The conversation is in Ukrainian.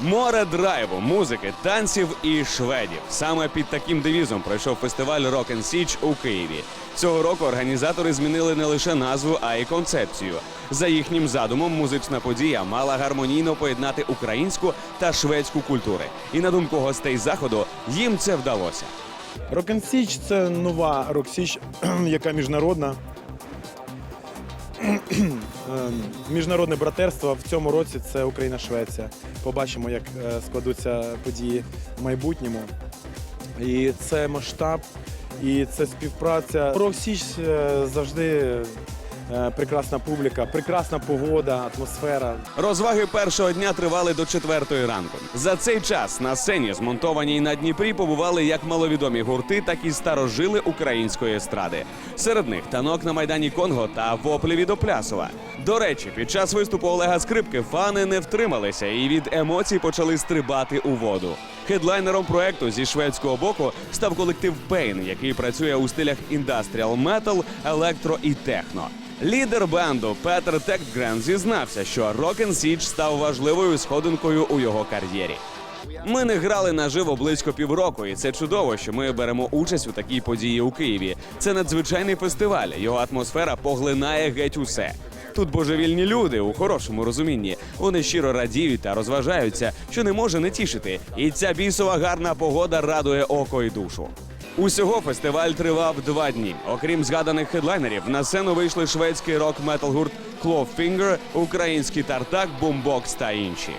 Море драйву, музики, танців і шведів. Саме під таким девізом пройшов фестиваль Rock and Siege у Києві. Цього року організатори змінили не лише назву, а й концепцію. За їхнім задумом, музична подія мала гармонійно поєднати українську та шведську культури. І на думку гостей заходу, їм це вдалося. Рок-н-Січ це нова рок-січ, яка міжнародна. Ем, Міжнародне братерство в цьому році це Україна-Швеція. Побачимо, як е, складуться події в майбутньому. І це масштаб, і це співпраця. Рок-Січ е, завжди прекрасна публіка, прекрасна погода, атмосфера. Розваги першого дня тривали до четвертої ранку. За цей час на сцені, змонтованій на Дніпрі, побували як маловідомі гурти, так і старожили української естради. Серед них танок на майдані Конго та воплі від Оплясова. До речі, під час виступу Олега Скрипки фани не втрималися і від емоцій почали стрибати у воду. Хедлайнером проекту зі шведського боку став колектив Pain, який працює у стилях індастріал метал, електро і техно. Лідер бенду Петер Тектгрен зізнався, що Rock Siege став важливою сходинкою у його кар'єрі. Ми не грали наживо близько півроку, і це чудово, що ми беремо участь у такій події у Києві. Це надзвичайний фестиваль. Його атмосфера поглинає геть усе. Тут божевільні люди у хорошому розумінні. Вони щиро радіють та розважаються, що не може не тішити. І ця бісова гарна погода радує око і душу. Усього фестиваль тривав два дні. Окрім згаданих хедлайнерів, на сцену вийшли шведський рок-метал гурт Clawfinger, український тартак, бумбокс та інші.